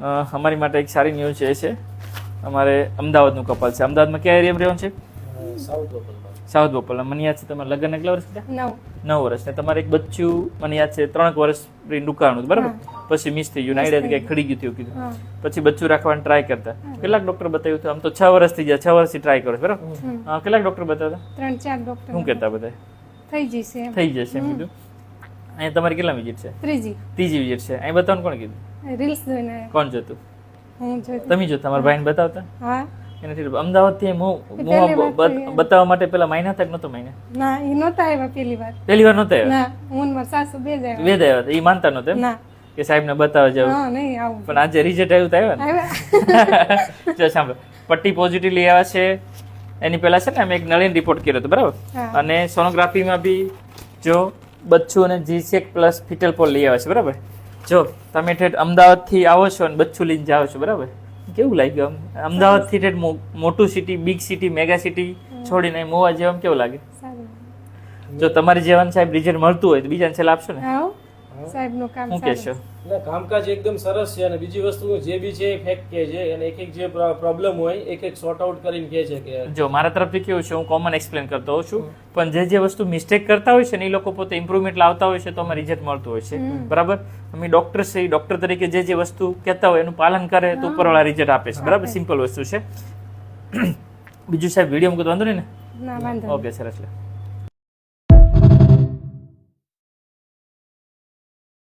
અમારી માટે એક સારી ન્યૂઝ એ છે. અમારે અમદાવાદનું કપલ છે. અમદાવાદમાં કયા એરિયામાં રહેવાનું છે? સાઉથ લોકલમાં સાઉથ બોપલમાં મને યાદ છે તમારે લગ્ન કેટલા વર્ષ થયા નવ. વર્ષ. ને તમારે એક બચ્ચું મને યાદ છે ત્રણ વર્ષ હતું બરાબર? પછી મિસ થઈ ગયું નાઈડે કંઈક ખડી ગયું થયું કીધું. પછી બચ્ચું રાખવાનું ટ્રાય કરતા. કેટલાક ડોક્ટર બતાવ્યું હતું આમ તો છ વર્ષ થઈ ગયા છ વર્ષથી ટ્રાય કરો બરાબર? કેટલાક ડોક્ટર બતાવતા? ત્રણ ચાર ડોક્ટર શું કહેતા બધા? થઈ જશે. થઈ જશે એમ કીધું. અહીંયા તમારી કેટલા વિઝિટ છે? ત્રીજી. ત્રીજી વિઝિટ છે. અહીં બતાવવાનું કોણ કીધું? રીલ્સ જોઈને. કોણ જોતું? હું તમે જોતા? તમારા ભાઈને બતાવતા? હા. એનાથી અમદાવાદથી હું બ-. બતાવવા માટે પેલા મહિના તક નતો મહિના ના એ નહોતા આવ્યા પહેલી વાર. પહેલી વાર નહોતા આવ્યા? ના હું મારા સાસુ બે જ આવ્યા. વેદ આવ્યા એ માનતા નહોતા ના. કે સાહેબને બતાવવા જાવ હા નહીં આવું. પણ આજે રિઝલ્ટ આવ્યું તો આવ્યા જો સાંભળો. પટ્ટી પોઝિટિવ લઈ આવ્યા છે. એની પહેલા છે ને અમે એક નળીન રિપોર્ટ કર્યો હતો બરાબર? અને સોનોગ્રાફીમાં બી જો બચ્ચું અને જીસેક પ્લસ ફિટલ પોલ લઈ આવ્યા છે બરાબર? જો તમે ઠેઠ અમદાવાદથી આવો છો અને બચ્ચું લઈને જાઓ છો બરાબર? કેવું લાગ્યું આમ? અમદાવાદથી ઠેઠ મોટું city big city mega city છોડીને મોવા જેવા કેવું લાગે? જો તમારી જેવાને સાહેબ રિઝલ્ટ મળતું હોય તો બીજાને છેલ્લા આપશો ને? આવો કામ શું કહેશો? ના કામકાજ એકદમ સરસ છે અને બીજી વસ્તુ જે બી છે એ ફેક્ટ કે છે અને એક એક જે પ્રોબ્લેમ હોય એક એક સોર્ટ આઉટ કરીને કહે છે કે જો મારા તરફથી કેવું છે હું કોમન એક્સપ્લેન કરતો હોઉં છું. પણ જે જે વસ્તુ મિસ્ટેક કરતા હોય છે ને એ લોકો પોતે ઇમ્પ્રુવમેન્ટ લાવતા હોય છે તો અમે રિઝલ્ટ મળતું હોય છે. બરાબર? અમે ડોક્ટર છે ડોક્ટર તરીકે જે જે વસ્તુ કહેતા હોય એનું પાલન કરે તો ઉપરવાળા રિઝલ્ટ આપે છે. બરાબર? સિમ્પલ વસ્તુ છે. બીજું સાહેબ વીડિયો મૂકતો વાંધો નહીં ને? ના ઓકે સરસ લે.